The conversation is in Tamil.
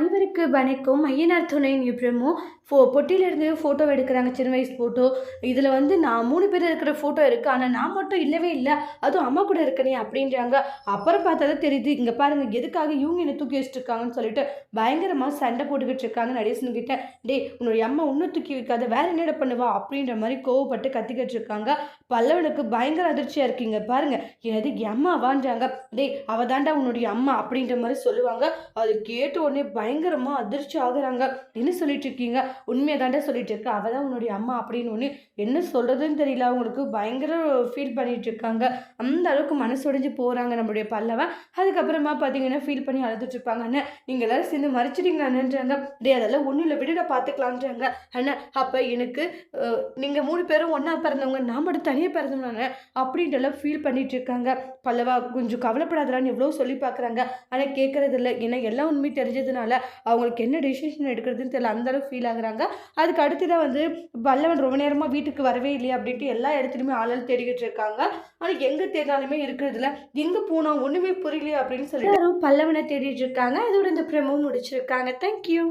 அனைவருக்கு வணக்கம். ஐயனார் துணை நிபுணமும் ஃபோ பொட்டியிலேருந்து ஃபோட்டோ எடுக்கிறாங்க சின்ன வயசு ஃபோட்டோ இதில் வந்து நான் மூணு பேர் இருக்கிற ஃபோட்டோ இருக்குது ஆனால் நான் மட்டும் இல்லவே இல்லை. அதுவும் அம்மா கூட இருக்கனே அப்படின்றாங்க. அப்புறம் பார்த்தா தான் தெரியுது. இங்கே பாருங்கள் எதுக்காக இவங்க என்னை தூக்கி வச்சுட்டு சொல்லிட்டு பயங்கரமாக சண்டை போட்டுக்கிட்டு இருக்காங்க நடேசன் டே உன்னுடைய அம்மா இன்னும் தூக்கி வைக்காத வேற என்னடா பண்ணுவா அப்படின்ற மாதிரி கோவப்பட்டு கத்திக்கிட்டு இருக்காங்க. பல்லவனுக்கு பயங்கர அதிர்ச்சியாக இருக்குங்க பாருங்கள் எனது என் அம்மாவான்றாங்க. டேய் அவள் தாண்டா உன்னுடைய அம்மா அப்படின்ற மாதிரி சொல்லுவாங்க. அது கேட்ட உடனே பயங்கரமாக அதிர்ச்சி ஆகுறாங்க. என்ன சொல்லிட்டு இருக்கீங்க. உண்மையை தாண்டா சொல்லிட்டு இருக்க. அவள் தான் உன்னுடைய அம்மா அப்படின்னு ஒன்று என்ன சொல்கிறதுன்னு தெரியல. அவங்களுக்கு பயங்கர ஃபீல் பண்ணிட்டு இருக்காங்க. அந்த அளவுக்கு மனசுடைஞ்சு போகிறாங்க நம்மளுடைய பல்லவன். அதுக்கப்புறமா பார்த்தீங்கன்னா ஃபீல் பண்ணி அழுதுட்டு இருப்பாங்கன்னு அண்ணன் நீங்கள் எல்லாரும் சேர்ந்து மறைச்சிட்டீங்களா டே அதெல்லாம் ஒன்றும் இல்லை. விடுடா பார்த்துக்கலான்றாங்க அண்ணா அப்போ எனக்கு நீங்கள் மூணு பேரும் ஒன்றா பிறந்தவங்க. நான் மட்டும் தனியாக பிறந்தவங்க அப்படின்ட்டு எல்லாம் ஃபீல் பண்ணிட்டு இருக்காங்க. பல்லவா கொஞ்சம் கவலைப்படாதான்னு எவ்வளோ சொல்லி பார்க்குறாங்க ஆனால் கேட்குறதில்ல ஏன்னா எல்லாம் உண்மை தெரிஞ்சதுனால அவங்களுக்கு என்ன டெசிஷன் எடுக்கிறதுன்னு தெரியல. அந்த அளவுக்கு ஃபீல் ஆகுறாங்க. அதுக்கு அடுத்ததான் வந்து பல்லவன் ரொம்ப நேரமாக வீட்டுக்கு வரவே இல்லையா அப்படின்ட்டு எல்லா இடத்துலையுமே ஆளால் தேடிக்கிட்டு இருக்காங்க. ஆனால் எங்கே தேடினாலுமே இருக்கிறதுல எங்கே போனால் ஒன்றுமே புரியலையா அப்படின்னு சொல்லி பல்லவனை தேடிட்டு இருக்காங்க. இதோட இந்த பிரமும் முடிச்சிருக்காங்க. தேங்க்யூ